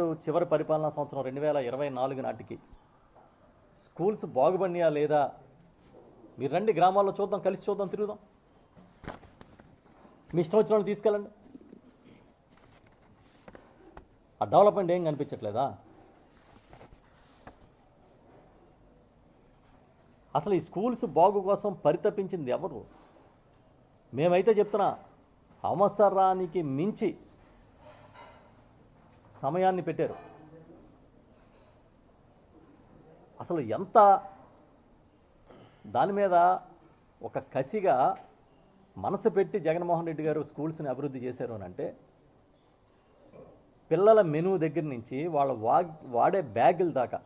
చివరి పరిపాలనా సంవత్సరం రెండు వేల ఇరవై నాలుగు నాటికి. స్కూల్స్ బాగుపడినాయా లేదా? మీరు రండి గ్రామాల్లో చూద్దాం కలిసి చూద్దాం తిరుగుదాం. మీ ఇష్టం వచ్చిన వాళ్ళు తీసుకెళ్ళండి. ఆ డెవలప్మెంట్ ఏం కనిపించట్లేదా? అసలు ఈ స్కూల్స్ బాగు కోసం పరితపించింది ఎవరు? మేమైతే చెప్తున్నా అవసరానికి మించి సమయాన్ని పెట్టారు. అసలు ఎంత దాని మీద ఒక కసిగా మనసు పెట్టి జగన్మోహన్ రెడ్డి గారు స్కూల్స్ని అభివృద్ధి చేశారు అని అంటే పిల్లల మెనూ దగ్గర నుంచి వాళ్ళ వా వాడే బ్యాగుల దాకా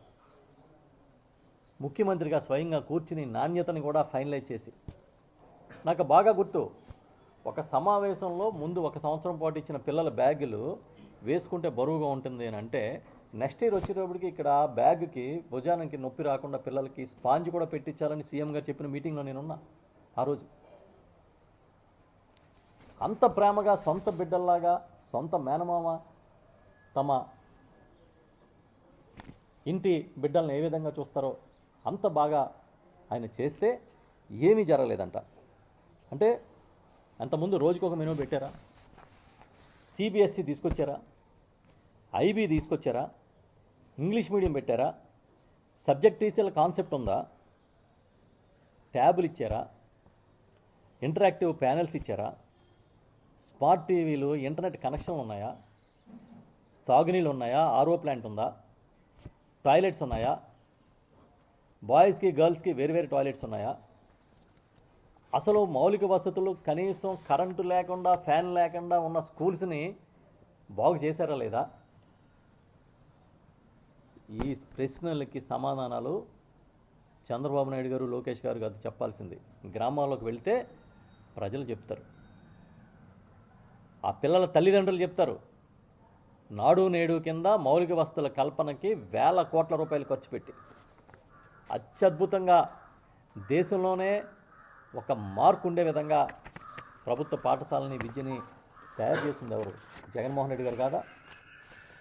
ముఖ్యమంత్రిగా స్వయంగా కూర్చుని నాణ్యతను కూడా ఫైనలైజ్ చేసి. నాకు బాగా గుర్తు ఒక సమావేశంలో ముందు ఒక సంవత్సరం పాటు ఇచ్చిన పిల్లల బ్యాగులు వేసుకుంటే బరువుగా ఉంటుంది అని అంటే నెక్స్ట్ ఇయర్ వచ్చేటప్పటికి ఇక్కడ బ్యాగ్కి భుజానికి నొప్పి రాకుండా పిల్లలకి స్పాంజ్ కూడా పెట్టించాలని సీఎం గారు చెప్పిన మీటింగ్లో నేనున్నా ఆ రోజు. అంత ప్రేమగా సొంత బిడ్డల్లాగా సొంత మేనమామ తమ ఇంటి బిడ్డల్ని ఏ విధంగా చూస్తారో అంత బాగా ఆయన చేస్తే ఏమీ జరగలేదంట. అంటే అంతకుముందు రోజుకొక మెనూ పెట్టారా? సిబిఎస్సి తీసుకొచ్చారా? ఐబీ తీసుకొచ్చారా? ఇంగ్లీష్ మీడియం పెట్టారా? సబ్జెక్ట్ టీచర్ల కాన్సెప్ట్ ఉందా? ట్యాబులు ఇచ్చారా? ఇంటరాక్టివ్ ప్యానెల్స్ ఇచ్చారా? స్మార్ట్ టీవీలు ఇంటర్నెట్ కనెక్షన్ ఉన్నాయా? తాగునీళ్ళు ఉన్నాయా? ఆర్ఓ ప్లాంట్ ఉందా? టాయిలెట్స్ ఉన్నాయా? బాయ్స్కి గర్ల్స్కి వేరు టాయిలెట్స్ ఉన్నాయా? అసలు మౌలిక వసతులు కనీసం కరెంటు లేకుండా ఫ్యాన్ లేకుండా ఉన్న స్కూల్స్ని బాగు చేశారా లేదా? ఈ ప్రశ్నలకి సమాధానాలు చంద్రబాబు నాయుడు గారు లోకేష్ గారు కాదు చెప్పాల్సింది. గ్రామాల్లోకి వెళ్తే ప్రజలు చెప్తారు. ఆ పిల్లల తల్లిదండ్రులు చెప్తారు. నాడు నేడు కింద మౌలిక వసతుల కల్పనకి వేల కోట్ల రూపాయలు ఖర్చు పెట్టి. అత్యద్భుతంగా దేశంలోనే ఒక మార్కు ఉండే విధంగా ప్రభుత్వ పాఠశాలని విద్యని తయారు చేసింది ఎవరు? జగన్మోహన్ రెడ్డి గారు కాదా?